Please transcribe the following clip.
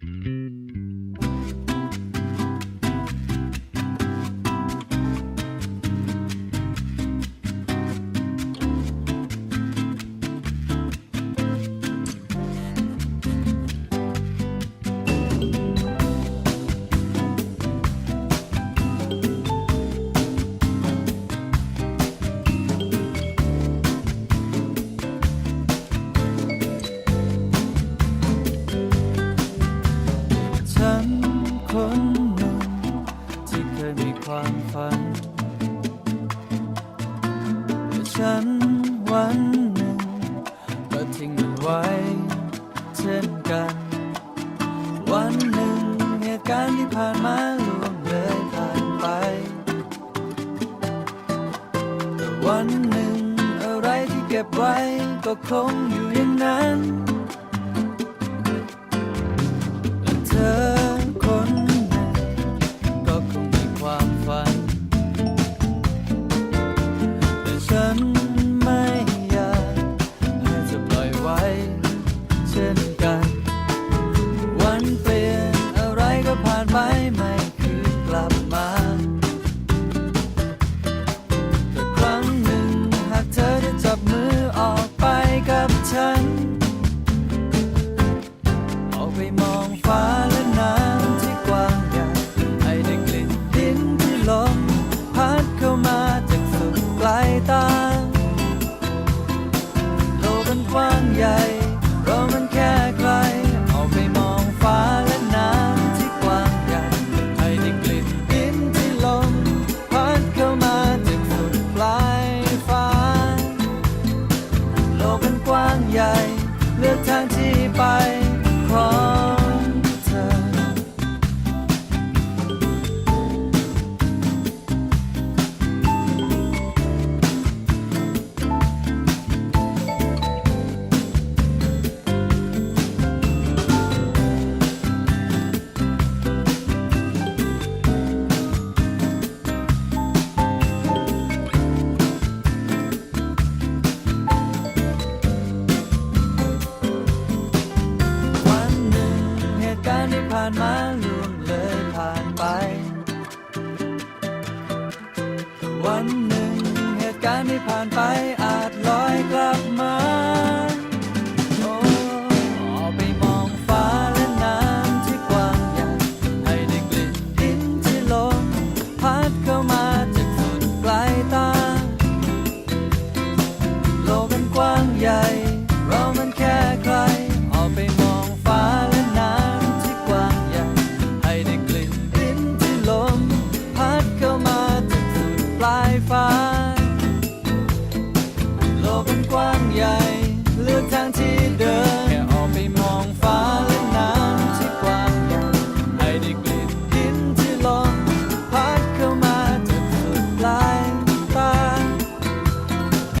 ฉั คนหนึ่งที่เคยมีความฝันแต่ฉันวันหนึ่งก็ทิ้งมันไว้เช่นกัน วันหนึ่งเหตุการณ์ที่ผ่านมาล่วงเลยผ่านไป แต่วันหนึ่งอะไรที่เก็บไว้ก็คงอยู่อย่างนั้นานไปไม่คืนกลับมาแต่ครั้งหนึ่งหากเธอได้จับมือออกไปกับฉัน ออกไปมองฟ้าและน้ำที่กว้างใหญ่ให้ได้กลิ่นดินที่ลมพัดเข้ามาจากสุดปลายตาโลกมันกว้างใหญ่ โลกมันกว้างใหญ่ เลือกทางที่ การที่ผ่านไป